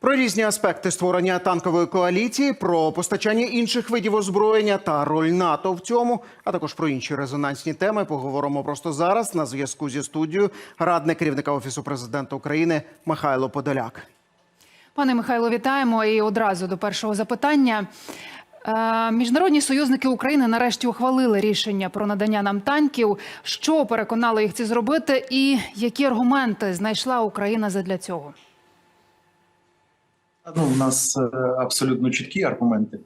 Про різні аспекти створення танкової коаліції, про постачання інших видів озброєння та роль НАТО в цьому, а також про інші резонансні теми поговоримо просто зараз. На зв'язку зі студією радник керівника офісу президента України Михайло Подоляк. Пане Михайло, вітаємо і одразу до першого запитання. Е, Міжнародні союзники України нарешті ухвалили рішення про надання нам танків. Що переконало їх це зробити, і які аргументи знайшла Україна задля цього? Ну, у нас е, абсолютно чіткі аргументи.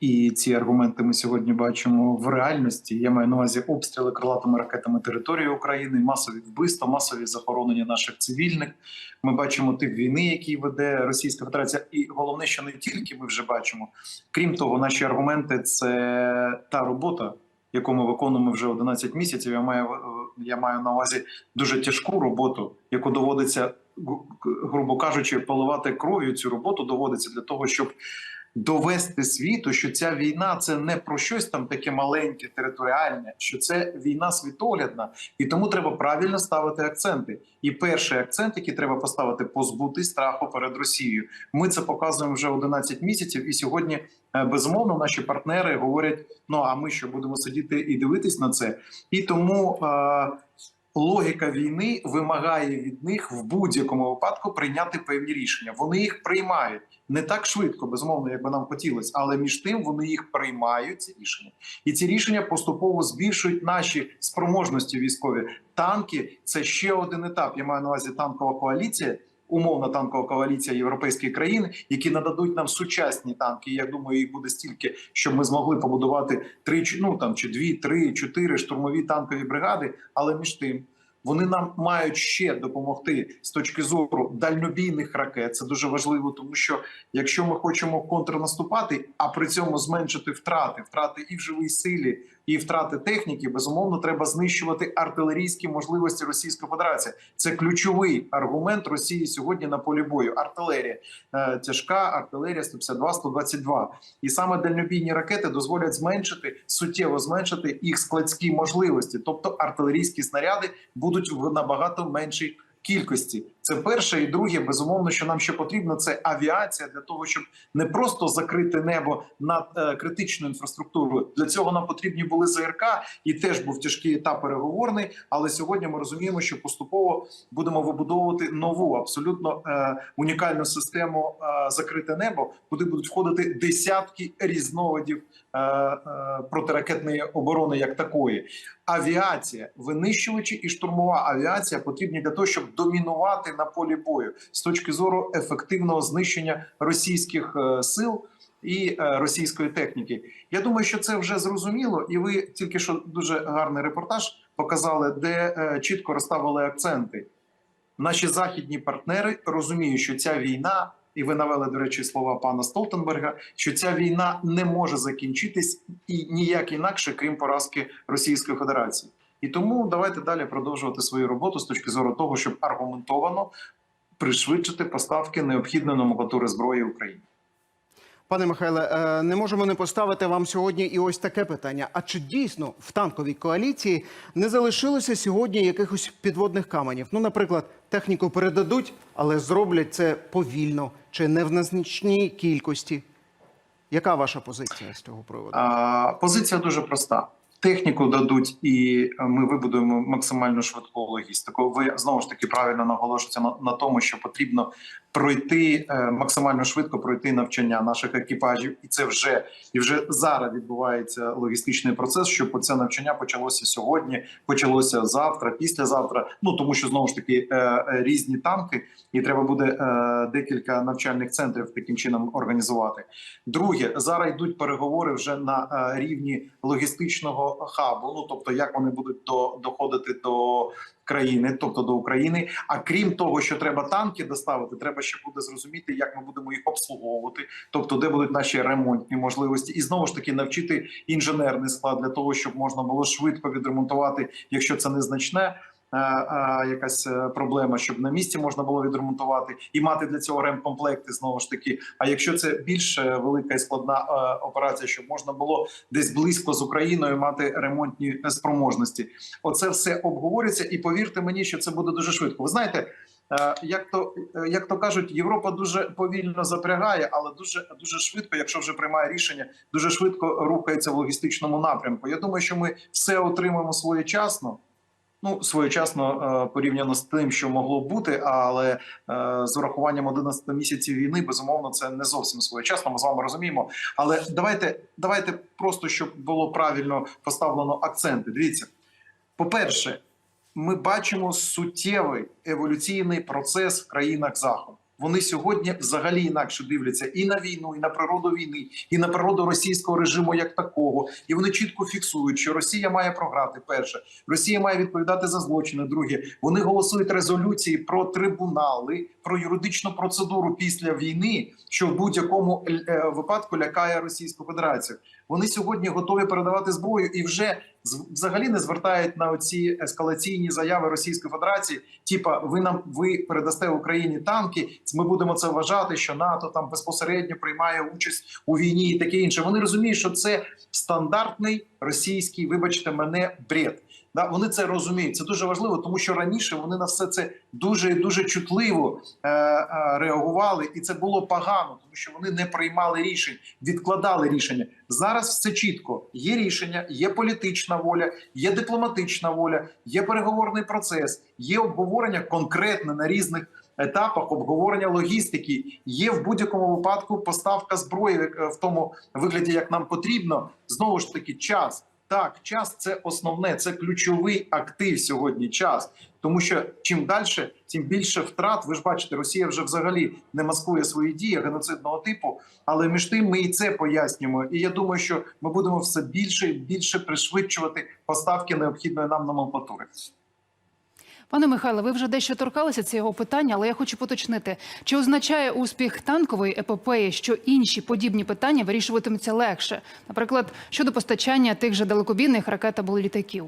І ці аргументи ми сьогодні бачимо в реальності. Я маю на увазі обстріли крилатими ракетами території України, масові вбивства, масові захоронення наших цивільних. Ми бачимо тип війни, який веде Російська Федерація. І головне, що не тільки ми вже бачимо. Крім того, наші аргументи це та робота, яку ми виконуємо вже 11 місяців. Я маю е, я маю на увазі дуже тяжку роботу, яку доводиться грубо кажучи, поливати кров'ю цю роботу доводиться для того, щоб довести світу, що ця війна це не про щось там таке маленьке, територіальне, що це війна світоглядна, і тому треба правильно ставити акценти. І перший акцент, який треба поставити, позбути страху перед Росією. Ми це показуємо вже 11 місяців, і сьогодні е, безумовно наші партнери говорять: ну а ми що будемо сидіти і дивитись на це, і тому. е, Логіка війни вимагає від них в будь-якому випадку прийняти певні рішення. Вони їх приймають не так швидко, безумовно, як би нам хотілося, але між тим вони їх приймають ці рішення, і ці рішення поступово збільшують наші спроможності військові. Танки це ще один етап. Я маю на увазі танкова коаліція. Умовна танкова коаліція європейських країн, які нададуть нам сучасні танки. Я думаю, їх буде стільки, щоб ми змогли побудувати три ну там чи дві, три, чотири штурмові танкові бригади. Але між тим вони нам мають ще допомогти з точки зору дальнобійних ракет. Це дуже важливо, тому що якщо ми хочемо контрнаступати, а при цьому зменшити втрати, втрати і в живій силі, і втрати техніки, безумовно, треба знищувати артилерійські можливості Російської Федерації. Це ключовий аргумент Росії сьогодні на полі бою. Артилерія Е, тяжка артилерія 152-122. І саме дальнобійні ракети дозволять зменшити суттєво зменшити їх складські можливості, тобто артилерійські снаряди будуть в набагато меншій кількості. Це перше і друге, безумовно, що нам ще потрібно, це авіація для того, щоб не просто закрити небо над е, критичною інфраструктурою. Для цього нам потрібні були ЗРК, і теж був тяжкий етап переговорний. Але сьогодні ми розуміємо, що поступово будемо вибудовувати нову абсолютно е, унікальну систему е, закрите небо, куди будуть входити десятки різновидів е, е, протиракетної оборони, як такої. Авіація, винищувачі і штурмова авіація потрібні для того, щоб домінувати на полі бою з точки зору ефективного знищення російських е, сил. І е, російської техніки, я думаю, що це вже зрозуміло, і ви тільки що дуже гарний репортаж показали, де е, чітко розставили акценти. Наші західні партнери розуміють, що ця війна, і ви навели до речі слова пана Столтенберга, що ця війна не може закінчитись і ніяк інакше, крім поразки Російської Федерації. І тому давайте далі продовжувати свою роботу з точки зору того, щоб аргументовано пришвидшити поставки необхідної номенклатури зброї Україні. Пане Михайле, е, не можемо не поставити вам сьогодні і ось таке питання: а чи дійсно в танковій коаліції не залишилося сьогодні якихось підводних каменів? Ну, наприклад, техніку передадуть, але зроблять це повільно чи не в незначній кількості. Яка ваша позиція з цього приводу? А, позиція дуже проста. Техніку дадуть, і ми вибудуємо максимально швидку логістику. Ви знову ж таки правильно наголошуєте на, на тому, що потрібно пройти е, максимально швидко пройти навчання наших екіпажів, і це вже і вже зараз відбувається логістичний процес. Щоб це навчання почалося сьогодні, почалося завтра, післязавтра. Ну тому що знову ж таки е, е, різні танки, і треба буде декілька навчальних центрів таким чином організувати. Друге, зараз йдуть переговори вже на рівні логістичного хабу. Ну тобто, як вони будуть до, доходити до країни, тобто до України. А крім того, що треба танки доставити, треба ще буде зрозуміти, як ми будемо їх обслуговувати, тобто де будуть наші ремонтні можливості, і знову ж таки навчити інженерний склад для того, щоб можна було швидко відремонтувати, якщо це незначне. Е, е, Якась е, проблема, щоб на місці можна було відремонтувати і мати для цього ремкомплекти знову ж таки. А якщо це більш велика і складна операція, щоб можна було десь близько з Україною мати ремонтні спроможності, оце все обговорюється, і повірте мені, що це буде дуже швидко. Ви знаєте, Як то як то кажуть, Європа дуже повільно запрягає, але дуже дуже швидко, якщо вже приймає рішення, дуже швидко рухається в логістичному напрямку. Я думаю, що ми все отримаємо своєчасно. Ну, своєчасно е, порівняно з тим, що могло бути, але е, з урахуванням 11 місяців війни, безумовно, це не зовсім своєчасно. Ми з вами розуміємо. Але давайте, давайте просто щоб було правильно поставлено акценти. Дивіться, по-перше, ми бачимо суттєвий еволюційний процес в країнах заходу. Вони сьогодні взагалі інакше дивляться і на війну, і на природу війни, і на природу російського режиму як такого. І вони чітко фіксують, що Росія має програти. Перше, Росія має відповідати за злочини. Друге, вони голосують резолюції про трибунали, про юридичну процедуру після війни, що в будь-якому е, випадку лякає Російську Федерацію. Вони сьогодні готові передавати зброю і вже взагалі не звертають на оці ескалаційні заяви Російської Федерації. Типа, ви нам ви передасте Україні танки. Ми будемо це вважати, що НАТО там безпосередньо приймає участь у війні і таке інше. Вони розуміють, що це стандартний російський, вибачте мене, бред. Да, вони це розуміють. Це дуже важливо, тому що раніше вони на все це дуже і дуже чутливо е, е, реагували, і це було погано, тому що вони не приймали рішень, відкладали рішення. Зараз все чітко. Є рішення, є політична воля, є дипломатична воля, є переговорний процес, є обговорення конкретне на різних етапах, обговорення логістики. Є в будь-якому випадку поставка зброї е, в тому вигляді, як нам потрібно. Знову ж таки, час. Так, час це основне, це ключовий актив сьогодні. Час, тому що чим далі, тим більше втрат. Ви ж бачите, Росія вже взагалі не маскує свої дії геноцидного типу. Але між тим ми і це пояснюємо. І я думаю, що ми будемо все більше і більше пришвидшувати поставки необхідної нам номенклатури. Пане Михайле, ви вже дещо торкалися цього питання, але я хочу поточнити, чи означає успіх танкової епопеї, що інші подібні питання вирішуватимуться легше, наприклад, щодо постачання тих же далекобійних ракет або літаків?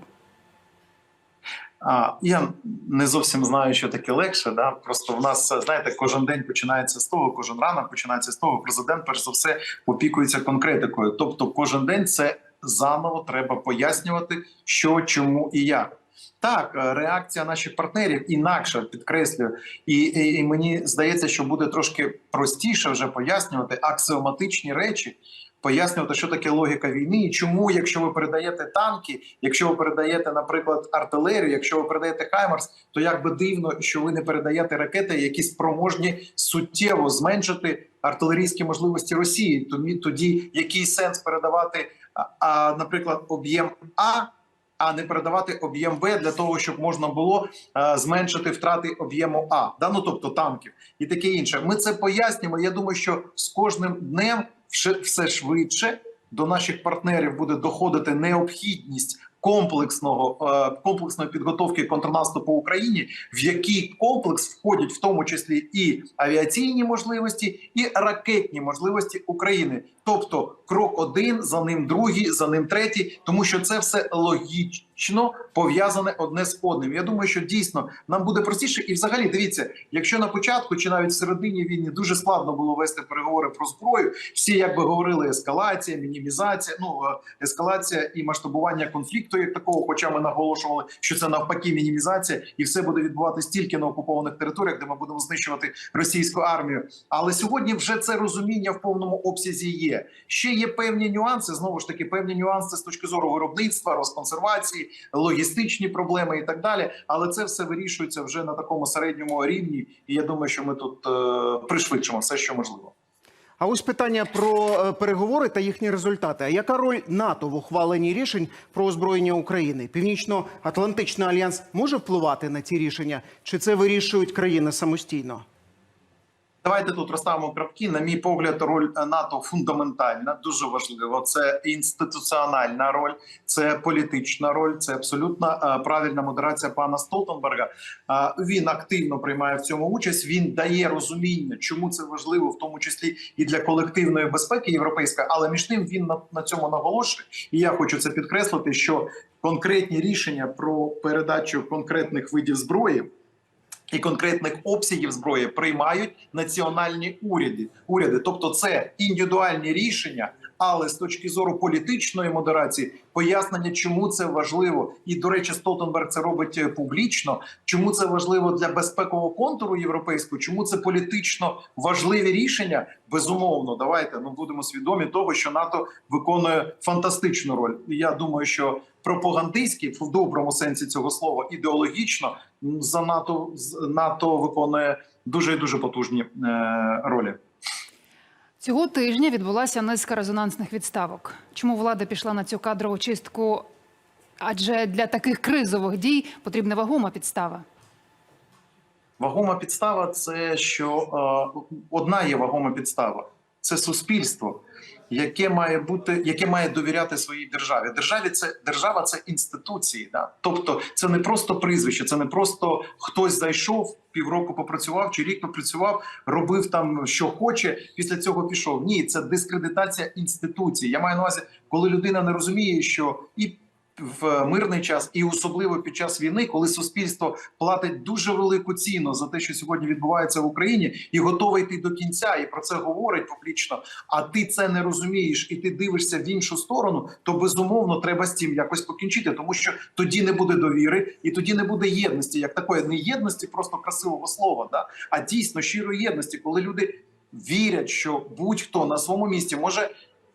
Я не зовсім знаю, що таке легше. Да, просто в нас знаєте, кожен день починається з того, кожен ранок починається з того. Президент перш за все опікується конкретикою. Тобто, кожен день це заново треба пояснювати, що, чому і як. Так, е, реакція наших партнерів інакша, підкреслюю, і, і, і мені здається, що буде трошки простіше вже пояснювати аксіоматичні речі, пояснювати, що таке логіка війни, і чому, якщо ви передаєте танки, якщо ви передаєте, наприклад, артилерію, якщо ви передаєте Хаймерс, то як би дивно, що ви не передаєте ракети, які спроможні суттєво зменшити артилерійські можливості Росії. Тоді, тоді який сенс передавати, а, наприклад, об'єм А. А не передавати об'єм Б для того, щоб можна було е, зменшити втрати об'єму А, да? ну тобто танків і таке інше. Ми це пояснюємо. Я думаю, що з кожним днем все- швидше до наших партнерів буде доходити необхідність комплексного е, комплексної підготовки контрнаступу Україні, в який комплекс входять в тому числі і авіаційні можливості, і ракетні можливості України. Тобто крок один, за ним другий, за ним третій, тому що це все логічно пов'язане одне з одним. Я думаю, що дійсно нам буде простіше, і взагалі дивіться, якщо на початку чи навіть в середині війни дуже складно було вести переговори про зброю, всі якби говорили ескалація, мінімізація, ну е, ескалація і масштабування конфлікту, як такого, хоча ми наголошували, що це навпаки мінімізація, і все буде відбуватись тільки на окупованих територіях, де ми будемо знищувати російську армію. Але сьогодні вже це розуміння в повному обсязі є. Ще є певні нюанси. Знову ж таки, певні нюанси з точки зору виробництва, розконсервації, логістичні проблеми і так далі. Але це все вирішується вже на такому середньому рівні. І я думаю, що ми тут е, пришвидшимо все, що можливо. А ось питання про е, переговори та їхні результати. А яка роль НАТО в ухваленні рішень про озброєння України? Північно-Атлантичний альянс може впливати на ці рішення, чи це вирішують країни самостійно? Давайте тут розставимо крапки. На мій погляд, роль НАТО фундаментальна, дуже важлива. Це інституціональна роль, це політична роль, це абсолютно е, правильна модерація пана Столтенберга. Е, Він активно приймає в цьому участь. Він дає розуміння, чому це важливо, в тому числі і для колективної безпеки європейської. Але між тим він на цьому наголошує. І я хочу це підкреслити, що конкретні рішення про передачу конкретних видів зброї і конкретних обсягів зброї приймають національні уряди. Уряди, тобто це індивідуальні рішення, Але з точки зору політичної модерації, пояснення, чому це важливо, і до речі, Столтенберг це робить е, публічно. Чому це важливо для безпекового контуру європейського? Чому це політично важливі рішення? Безумовно, давайте ну будемо свідомі того, що НАТО виконує фантастичну роль. Я думаю, що пропагандистські в доброму сенсі цього слова ідеологічно за НАТО НАТО виконує дуже дуже потужні е, ролі. Цього тижня відбулася низка резонансних відставок. Чому влада пішла на цю кадрову чистку? Адже для таких кризових дій потрібна вагома підстава. Вагома підстава це що е, одна є вагома підстава це суспільство, яке має бути, яке має довіряти своїй державі. Державі це держава це інституції. Да? Тобто, це не просто прізвище, це не просто хтось зайшов, півроку попрацював чи рік попрацював, робив там що хоче. Після цього пішов. Ні, це дискредитація інституції. Я маю на увазі, коли людина не розуміє, що і в мирний час, і особливо під час війни, коли суспільство платить дуже велику ціну за те, що сьогодні відбувається в Україні, і готове йти до кінця, і про це говорить публічно. А ти це не розумієш, і ти дивишся в іншу сторону, то безумовно треба з цим якось покінчити, тому що тоді не буде довіри, і тоді не буде єдності, як такої не єдності, просто красивого слова, да а дійсно щирої єдності, коли люди вірять, що будь-хто на своєму місці може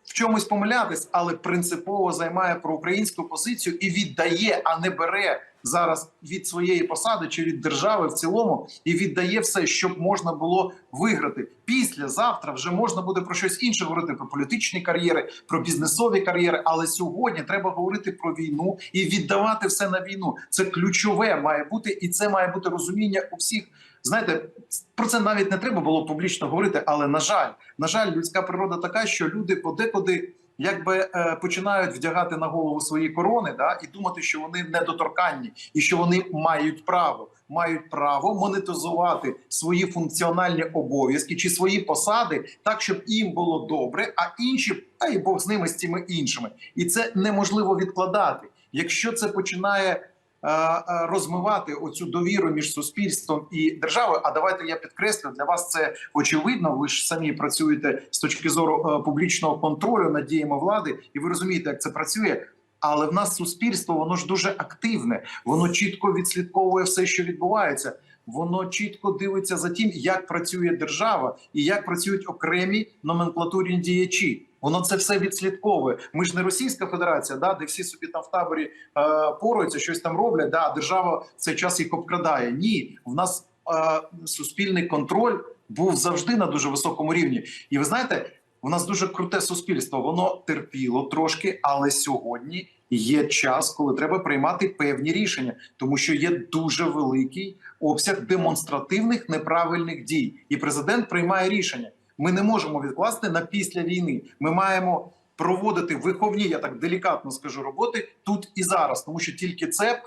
в чомусь помилятись, але принципово займає проукраїнську позицію і віддає, а не бере зараз від своєї посади чи від держави в цілому, і віддає все, щоб можна було виграти. Післязавтра вже можна буде про щось інше говорити про політичні кар'єри, про бізнесові кар'єри. Але сьогодні треба говорити про війну і віддавати все на війну. Це ключове має бути, і це має бути розуміння у всіх. Знаєте, про це навіть не треба було публічно говорити, але на жаль, на жаль, людська природа така, що люди подекуди якби е, починають вдягати на голову свої корони, да, і думати, що вони недоторканні, і що вони мають право, мають право монетизувати свої функціональні обов'язки чи свої посади так, щоб їм було добре, а інші, а й Бог з ними з цими іншими, і це неможливо відкладати. Якщо це починає розмивати оцю довіру між суспільством і державою. А давайте я підкреслю для вас це очевидно. Ви ж самі працюєте з точки зору е, публічного контролю над діями влади, і ви розумієте, як це працює. Але в нас суспільство воно ж дуже активне, воно чітко відслідковує все, що відбувається. Воно чітко дивиться за тим, як працює держава і як працюють окремі номенклатурні діячі. Воно це все відслідковує. Ми ж не Російська Федерація, да, де всі собі там в таборі е, поруються, щось там роблять. Да, а держава в цей час їх обкрадає. Ні, в нас е, суспільний контроль був завжди на дуже високому рівні. І ви знаєте, у нас дуже круте суспільство. Воно терпіло трошки, але сьогодні є час, коли треба приймати певні рішення, тому що є дуже великий обсяг демонстративних неправильних дій, і президент приймає рішення. Ми не можемо відкласти на після війни. Ми маємо проводити виховні, я так делікатно скажу, роботи тут і зараз, тому що тільки це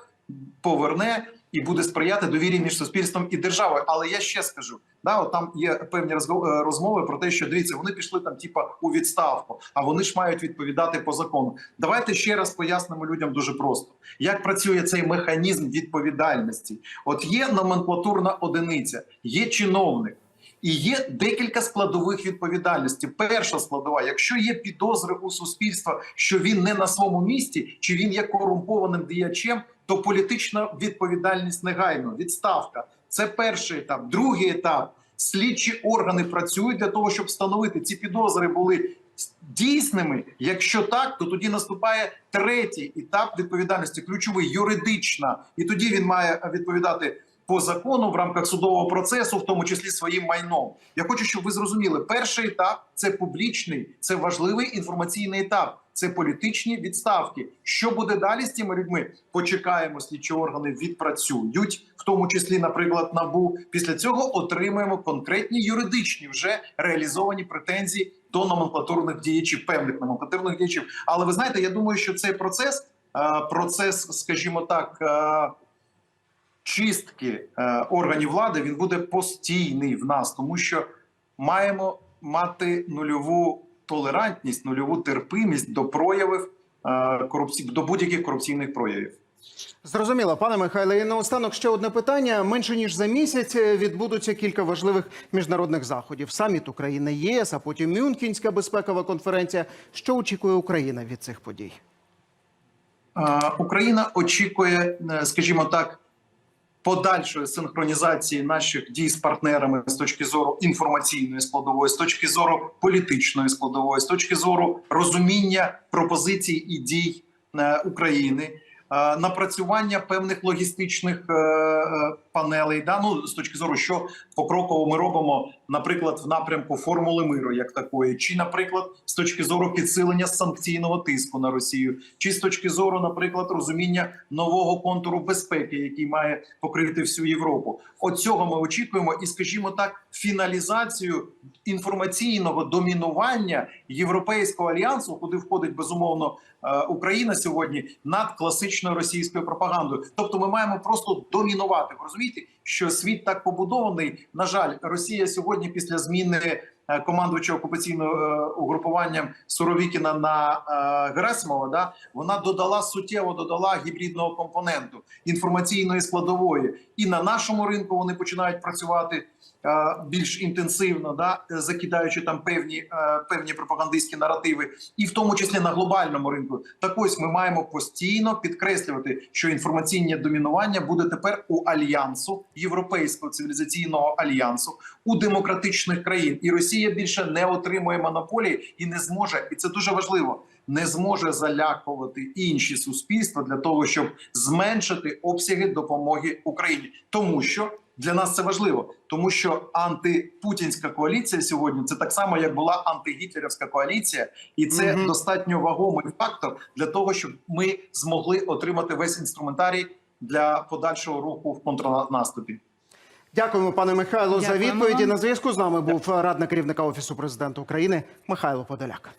поверне і буде сприяти довірі між суспільством і державою. Але я ще скажу: да, от там є певні е, розмови про те, що дивіться, вони пішли там, типа у відставку, а вони ж мають відповідати по закону. Давайте ще раз пояснимо людям дуже просто, як працює цей механізм відповідальності. От є номенклатурна одиниця, є чиновник. І є декілька складових відповідальності. Перша складова, якщо є підозри у суспільства, що він не на своєму місці, чи він є корумпованим діячем, то політична відповідальність негайно, відставка. Це перший етап. Другий етап. Слідчі органи працюють для того, щоб встановити ці підозри були дійсними. Якщо так, то тоді наступає третій етап відповідальності, ключовий юридична, і тоді він має відповідати по закону в рамках судового процесу, в тому числі своїм майном. Я хочу, щоб ви зрозуміли, перший етап це публічний, це важливий інформаційний етап. Це політичні відставки. Що буде далі з цими людьми? Почекаємо, слідчі органи відпрацюють, в тому числі, наприклад, набу. Після цього отримаємо конкретні юридичні вже реалізовані претензії до номенклатурних діячів, певних номенклатурних діячів. Але ви знаєте, я думаю, що цей процес, е, процес, скажімо так. е, чистки е, органів влади він буде постійний в нас, тому що маємо мати нульову толерантність, нульову терпимість до проявів е, корупції до будь-яких корупційних проявів. Зрозуміло, пане Михайле. І наостанок ще одне питання. Менше ніж за місяць е, відбудуться кілька важливих міжнародних заходів: саміт України ЄС, а потім Мюнхенська безпекова конференція. Що очікує Україна від цих подій? Е, Україна очікує, скажімо так, подальшої синхронізації наших дій з партнерами з точки зору інформаційної складової, з точки зору політичної складової, з точки зору розуміння пропозицій і дій е, України. е, Напрацювання певних логістичних е, панелей, да ну з точки зору, що покроково ми робимо, наприклад, в напрямку формули миру, як такої, чи, наприклад, з точки зору підсилення санкційного тиску на Росію, чи з точки зору, наприклад, розуміння нового контуру безпеки, який має покрити всю Європу. От цього ми очікуємо, і скажімо так, фіналізацію інформаційного домінування європейського альянсу, куди входить безумовно е, Україна сьогодні, над класичною російською пропагандою. Тобто, ми маємо просто домінувати. Ви розумієте, що світ так побудований. На жаль, Росія сьогодні після зміни командувача окупаційним е, угрупуванням Суровікіна на е, Герасимова, да вона додала суттєво додала гібридного компоненту інформаційної складової, і на нашому ринку вони починають працювати е, більш інтенсивно, да закидаючи там певні е, певні пропагандистські наративи, і в тому числі на глобальному ринку. Так ось ми маємо постійно підкреслювати, що інформаційне домінування буде тепер у альянсу європейського цивілізаційного альянсу у демократичних країн, і Росія більше не отримує монополії і не зможе, і це дуже важливо. Не зможе залякувати інші суспільства для того, щоб зменшити обсяги допомоги Україні, тому що для нас це важливо, тому що антипутінська коаліція сьогодні це так само, як була антигітлерівська коаліція, і це Мгм. достатньо вагомий фактор для того, щоб ми змогли отримати весь інструментарій для подальшого руху в контрнаступі. Дякуємо, пане Михайло, за відповіді. На зв'язку з нами був радник керівника офісу президента України Михайло Подоляк.